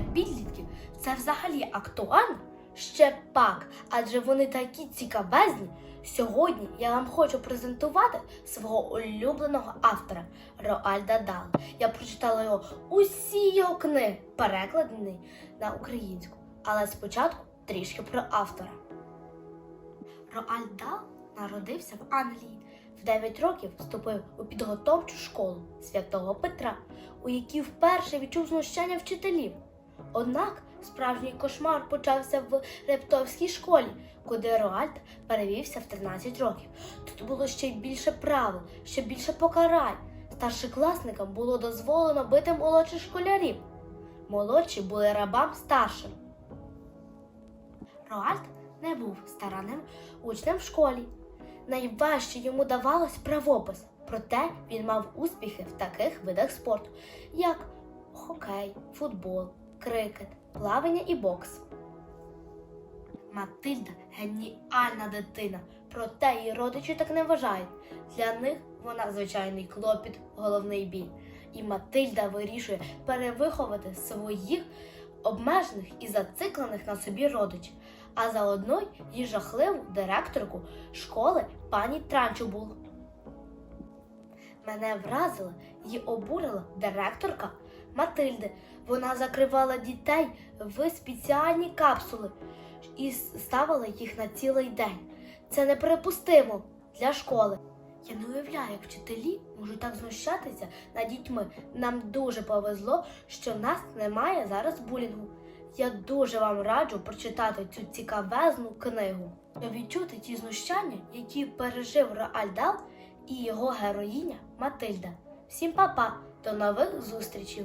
для підлітків це взагалі актуально? Ще пак, адже вони такі цікавезні. Сьогодні я вам хочу презентувати свого улюбленого автора Роальда Дал. Я прочитала його усі його книги, перекладені на українську. Але спочатку трішки про автора. Роальд Дал народився в Англії. В 9 років вступив у підготовчу школу святого Петра, у якій вперше відчув знущання вчителів. Однак справжній кошмар почався в Рептовській школі, куди Роальд перевівся в 13 років. Тут було ще більше правил, ще більше покарань. Старшокласникам було дозволено бити молодших школярів. Молодші були рабам старшим. Роальд не був старанним учнем в школі. Найважче йому давалось правопис, проте він мав успіхи в таких видах спорту, як хокей, футбол, крикет, плавання і бокс. Матильда геніальна дитина, проте її родичі так не вважають. Для них вона звичайний клопіт, головний біль. І Матильда вирішує перевиховати своїх обмежених і зациклених на собі родичів, а заодно її жахливу директорку школи пані Транчубул. Мене вразила і обурила директорка Матильди. Вона закривала дітей в спеціальні капсули і ставила їх на цілий день. Це неприпустимо для школи. Я не уявляю, як вчителі можуть так знущатися над дітьми. Нам дуже повезло, що в нас немає зараз булінгу. Я дуже вам раджу прочитати цю цікавезну книгу, щоб відчути ті знущання, які пережив Роальд Дал і його героїня Матильда. Всім па-па, до нових зустрічей!